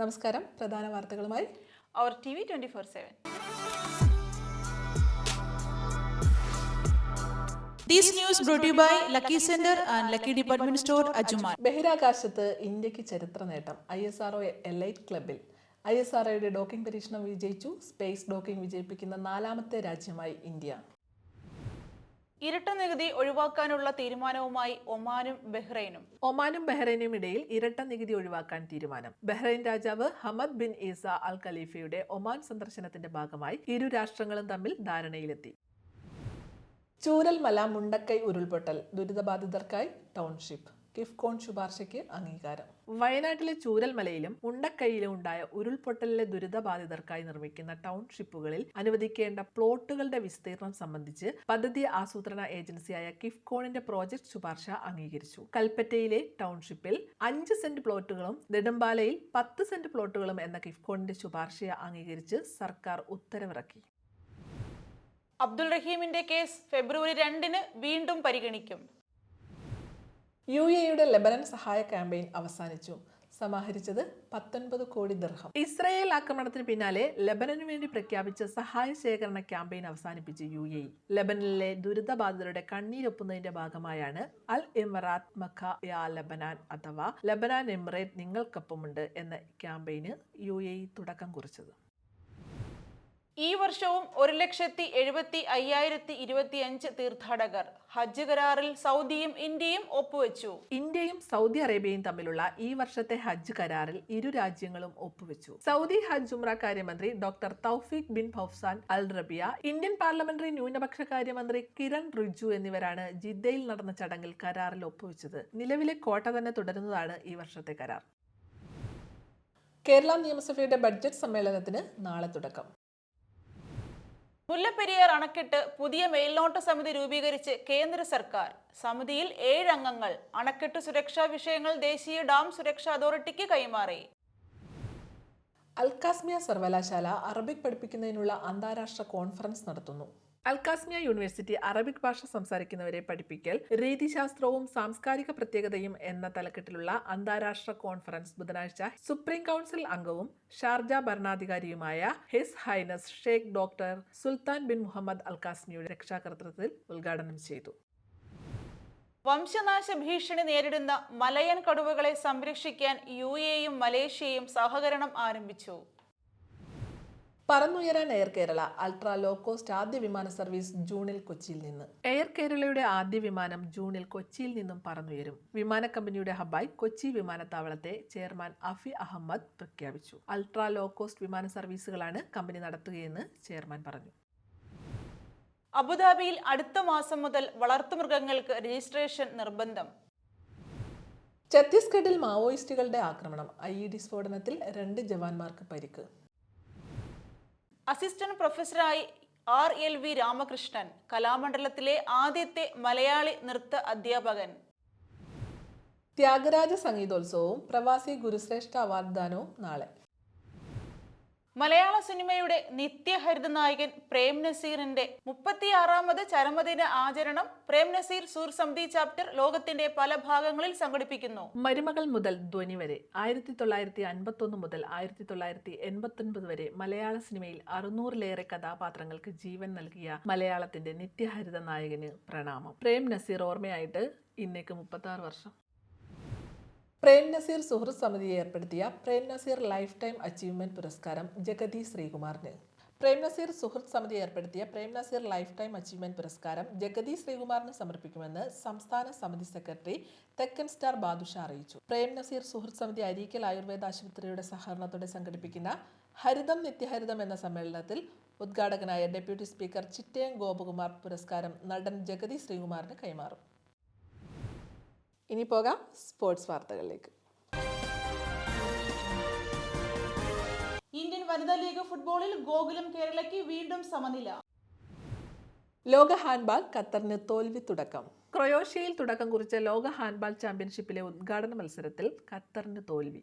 നമസ്കാരം. പ്രധാന വാർത്തകളുമായി അവർ T V twenty four seven This news brought to you by Lucky Center and Lucky Department Store, Ajuman. ബഹിരാകാശത്ത് ഇന്ത്യയ്ക്ക് ചരിത്ര നേട്ടം. ഐ എസ് ആർ എലൈറ്റ് ക്ലബിൽ ഐ എസ് ആർ ഡോക്കിംഗ് പരീക്ഷണം വിജയിച്ചു. സ്പേസ് ഡോക്കിംഗ് വിജയിപ്പിക്കുന്ന നാലാമത്തെ രാജ്യമായി ഇന്ത്യ. ഇരട്ട നികുതി ഒഴിവാക്കാനുള്ള തീരുമാനവുമായി ഒമാനും ബഹ്റൈനും. ഒമാനും ബഹ്റൈനും ഇടയിൽ ഇരട്ട നികുതി ഒഴിവാക്കാൻ തീരുമാനം. ബഹ്റൈൻ രാജാവ് ഹമദ് ബിൻ ഈസ അൽ ഖലീഫയുടെ ഒമാൻ സന്ദർശനത്തിന്റെ ഭാഗമായി ഇരു രാഷ്ട്രങ്ങളും തമ്മിൽ ധാരണയിലെത്തി. ചൂരൽമല മുണ്ടക്കൈ ഉരുൾപൊട്ടൽ ദുരിതബാധിതർക്കായി ടൗൺഷിപ്പ്. കിഫ്കോൺ ശുപാർശയ്ക്ക് അംഗീകാരം. വയനാട്ടിലെ ചൂരൽമലയിലും മുണ്ടക്കൈയിലും ഉണ്ടായ ഉരുൾപൊട്ടലിലെ ദുരിതബാധിതർക്കായി നിർമ്മിക്കുന്ന ടൗൺഷിപ്പുകളിൽ അനുവദിക്കേണ്ട പ്ലോട്ടുകളുടെ വിസ്തീർണം സംബന്ധിച്ച് പദ്ധതി ആസൂത്രണ ഏജൻസിയായ കിഫ്കോണിന്റെ പ്രോജക്ട് ശുപാർശ അംഗീകരിച്ചു. കൽപ്പറ്റയിലെ ടൗൺഷിപ്പിൽ അഞ്ച് സെന്റ് പ്ലോട്ടുകളും നെടുമ്പാലയിൽ പത്ത് സെന്റ് പ്ലോട്ടുകളും എന്ന കിഫ്കോണിന്റെ ശുപാർശയെ അംഗീകരിച്ച് സർക്കാർ ഉത്തരവിറക്കി. അബ്ദുൾ റഹീമിന്റെ കേസ് ഫെബ്രുവരി രണ്ടിന് വീണ്ടും പരിഗണിക്കും. യു എയുടെ ലെബനൻ സഹായ ക്യാമ്പയിൻ അവസാനിച്ചു. സമാഹരിച്ചത് പത്തൊൻപത് കോടി ദർഹം. ഇസ്രായേൽ ആക്രമണത്തിന് പിന്നാലെ ലെബനനു വേണ്ടി പ്രഖ്യാപിച്ച സഹായ ശേഖരണ ക്യാമ്പയിൻ അവസാനിപ്പിച്ച് യു എ ലെബനനിലെ ദുരിതബാധിതരുടെ കണ്ണീരൊപ്പുന്നതിന്റെ ഭാഗമായാണ് അൽ എമറാത്ത് മഖ യാ ലബനാൻ അഥവാ ലബനാൻ എമിറേറ്റ് നിങ്ങൾക്കൊപ്പമുണ്ട് എന്ന ക്യാമ്പയിന് യു തുടക്കം കുറിച്ചത്. ഈ വർഷവും ഒരു ലക്ഷത്തി എഴുപത്തി അയ്യായിരത്തി ഇരുപത്തി അഞ്ച് തീർത്ഥാടകർ. ഹജ്ജ് കരാറിൽ സൗദിയും ഇന്ത്യയും ഒപ്പുവെച്ചു. ഇന്ത്യയും സൗദി അറേബ്യയും തമ്മിലുള്ള ഈ വർഷത്തെ ഹജ്ജ് കരാറിൽ ഇരു രാജ്യങ്ങളും ഒപ്പുവെച്ചു. സൗദി ഹജ്ജ് ഉംറ കാര്യമന്ത്രി doctor Tawfiq bin Fawzan al Rabiah Indian parliamentary ന്യൂനപക്ഷ കാര്യമന്ത്രി കിരൺ റിജു എന്നിവരാണ് ജിദ്ദയിൽ നടന്ന ചടങ്ങിൽ കരാറിൽ ഒപ്പുവെച്ചത്. നിലവിലെ കോട്ട തന്നെ തുടരുന്നതാണ് ഈ വർഷത്തെ കരാർ. കേരള നിയമസഭയുടെ ബഡ്ജറ്റ് സമ്മേളനത്തിന് നാളെ തുടക്കം. മുല്ലപ്പെരിയാർ അണക്കെട്ട് പുതിയ മേൽനോട്ട സമിതി രൂപീകരിച്ച് കേന്ദ്ര സർക്കാർ. സമിതിയിൽ ഏഴ് അംഗങ്ങൾ. അണക്കെട്ട് സുരക്ഷാ വിഷയങ്ങൾ ദേശീയ ഡാം സുരക്ഷാ അതോറിറ്റിക്ക് കൈമാറി. അൽകാസ്മിയ സർവകലാശാല അറബിക് പഠിപ്പിക്കുന്നതിനുള്ള അന്താരാഷ്ട്ര കോൺഫറൻസ് നടത്തുന്നു. അൽക്കാസ്മിയ യൂണിവേഴ്സിറ്റി അറബിക് ഭാഷ സംസാരിക്കുന്നവരെ പഠിപ്പിക്കൽ രീതിശാസ്ത്രവും സാംസ്കാരിക പ്രത്യേകതയും എന്ന തലക്കെട്ടിലുള്ള അന്താരാഷ്ട്ര കോൺഫറൻസ് ബുധനാഴ്ച സുപ്രീം കൗൺസിൽ അംഗവും Sharjah ഭരണാധികാരിയുമായ his highness sheikh doctor Sultan bin Muhammad അൽകാസ്മിയുടെ രക്ഷാകർത്തൃത്വത്തിൽ ഉദ്ഘാടനം ചെയ്തു. വംശനാശ ഭീഷണി നേരിടുന്ന മലയൻ കടുവകളെ സംരക്ഷിക്കാൻ യു എയും മലേഷ്യയും സഹകരണം ആരംഭിച്ചു. പറന്നുയരാൻ air Kerala ultra low cost ആദ്യ വിമാന സർവീസ് ജൂണിൽ കൊച്ചിയിൽ നിന്ന്. എയർ കേരളയുടെ ആദ്യ വിമാനം ജൂണിൽ കൊച്ചിയിൽ നിന്നും പറന്നുയരും. വിമാന കമ്പനിയുടെ ഹബ്ബായി കൊച്ചി വിമാനത്താവളത്തെ ചെയർമാൻ അഫി അഹമ്മദ് പ്രഖ്യാപിച്ചു. അൾട്രാ ലോ കോസ്റ്റ് വിമാന സർവീസുകളാണ് കമ്പനി നടത്തുകയെന്ന് ചെയർമാൻ പറഞ്ഞു. അബുദാബിയിൽ അടുത്ത മാസം മുതൽ വളർത്തുമൃഗങ്ങൾക്ക് രജിസ്ട്രേഷൻ നിർബന്ധം. ഛത്തീസ്ഗഡിൽ മാവോയിസ്റ്റുകളുടെ ആക്രമണം. ഐ ഇ ഡി സ്ഫോടനത്തിൽ രണ്ട് ജവാന്മാർക്ക് പരിക്ക്. അസിസ്റ്റന്റ് പ്രൊഫസറായി ആർ എൽ വി രാമകൃഷ്ണൻ കലാമണ്ഡലത്തിലെ ആദ്യത്തെ മലയാളി നൃത്ത അധ്യാപകൻ. ത്യാഗരാജ സംഗീതോത്സവവും പ്രവാസി ഗുരുശ്രേഷ്ഠ അവാർഡ് ദാനവും നാളെ. മലയാള സിനിമയുടെ നിത്യഹരിത നായകൻ പ്രേം നസീറിന്റെ മുപ്പത്തിയാറാമത് ചരമദിന ആചരണം പ്രേം നസീർ സൂർ സമിതി ചാപ്റ്റർ ലോകത്തിന്റെ പല ഭാഗങ്ങളിൽ സംഘടിപ്പിക്കുന്നു. മരുമകൾ മുതൽ ധ്വനി വരെ ആയിരത്തി തൊള്ളായിരത്തി അൻപത്തൊന്ന് മുതൽ ആയിരത്തി തൊള്ളായിരത്തി എൺപത്തൊൻപത് വരെ മലയാള സിനിമയിൽ അറുന്നൂറിലേറെ കഥാപാത്രങ്ങൾക്ക് ജീവൻ നൽകിയ മലയാളത്തിന്റെ നിത്യഹരിത നായകന് പ്രണാമം. പ്രേം നസീർ ഓർമ്മയായിട്ട് ഇന്നേക്ക് മുപ്പത്തി വർഷം. പ്രേം നസീർ സുഹൃത്ത് സമിതി ഏർപ്പെടുത്തിയ Prem Nazir lifetime achievement പുരസ്കാരം ജഗതി ശ്രീകുമാറിന്. പ്രേം നസീർ സുഹൃത്ത് സമിതി ഏർപ്പെടുത്തിയ Prem Nazir lifetime achievement പുരസ്കാരം ജഗതി ശ്രീകുമാറിന് സമർപ്പിക്കുമെന്ന് സംസ്ഥാന സമിതി സെക്രട്ടറി തെക്കൻ സ്റ്റാർ ബാദുഷ അറിയിച്ചു. പ്രേം നസീർ സുഹൃത്ത് സമിതി അരീക്കൽ ആയുർവേദ ആശുപത്രിയുടെ സഹകരണത്തോടെ സംഘടിപ്പിക്കുന്ന ഹരിതം നിത്യഹരിതം എന്ന സമ്മേളനത്തിൽ ഉദ്ഘാടകനായ ഡെപ്യൂട്ടി സ്പീക്കർ ചിറ്റയം ഗോപകുമാർ പുരസ്കാരം നടൻ ജഗതി ശ്രീകുമാറിന് കൈമാറും. ഇനി പോകാം സ്പോർട്സ് വാർത്തകളിലേക്ക്. ഇന്ത്യൻ വനിതാ ലീഗ് ഫുട്ബോളിൽ ഗോകുലം കേരളയ്ക്ക് വീണ്ടും സമനില. ലോക ഹാൻഡ്ബാൾ ഖത്തറിന് തോൽവി തുടക്കം. ക്രൊയോഷ്യയിൽ തുടക്കം കുറിച്ച ലോക ഹാൻഡ്ബാൾ ചാമ്പ്യൻഷിപ്പിലെ ഉദ്ഘാടന മത്സരത്തിൽ ഖത്തറിന് തോൽവി.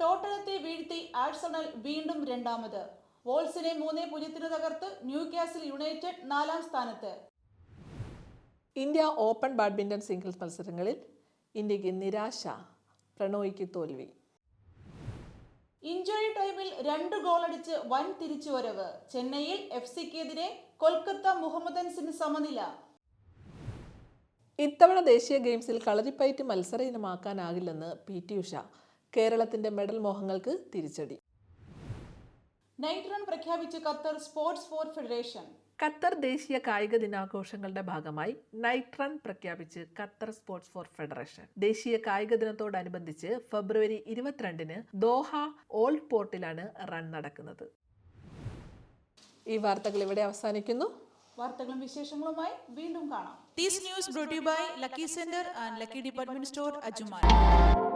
ടോട്ടനത്തെ വീഴ്ത്തി ആഴ്സണൽ വീണ്ടും രണ്ടാമത്. വോൾസിനെ മൂന്നേ പൂജ്യത്തിന് തകർത്ത് ന്യൂ കാസിൽ യുണൈറ്റഡ് നാലാം സ്ഥാനത്ത്. ഇന്ത്യ ഓപ്പൺ ബാഡ്മിന്റൺ സിംഗിൾസ് മത്സരങ്ങളിൽ ഇന്ത്യയ്ക്ക് നിരാശ പ്രണോയ്ക്ക് തോൽവി. ഇഞ്ചുറി ടൈമിൽ രണ്ട് ഗോളടിച്ച് വൻ തിരിച്ചുവരവ് ചെന്നൈയിൽ എഫ് സിക്കെതിരെ കൊൽക്കത്ത മുഹമ്മദൻസിന് സമനില. ഇത്തവണ ദേശീയ ഗെയിംസിൽ കളരിപ്പയറ്റ് മത്സര ഇനമാക്കാനാകില്ലെന്ന് പി ടി ഉഷ കേരളത്തിന്റെ മെഡൽ മോഹങ്ങൾക്ക് തിരിച്ചടി. നൈറ്റ് റൺ പ്രഖ്യാപിച്ച് Qatar sports for federation. Qatar ദേശീയ കായിക ദിനാഘോഷങ്ങളുടെ ഭാഗമായി നൈറ്റ് റൺ പ്രഖ്യാപിച്ച് ഖത്തർ സ്പോർട്സ് ഫോർ ഫെഡറേഷൻ. ദേശീയ കായിക ദിനത്തോടനുബന്ധിച്ച് ഫെബ്രുവരി ഇരുപത്തിരണ്ടിന് ദോഹ ഓൾഡ് പോർട്ടിലാണ് റൺ നടക്കുന്നത്. ഈ വാർത്തകൾ ഇവിടെ അവസാനിക്കുന്നു. വാർത്തകളും വിശേഷങ്ങളുമായി വീണ്ടും കാണാം. These news brought Lucky you by Lucky Department Store, Ajuman.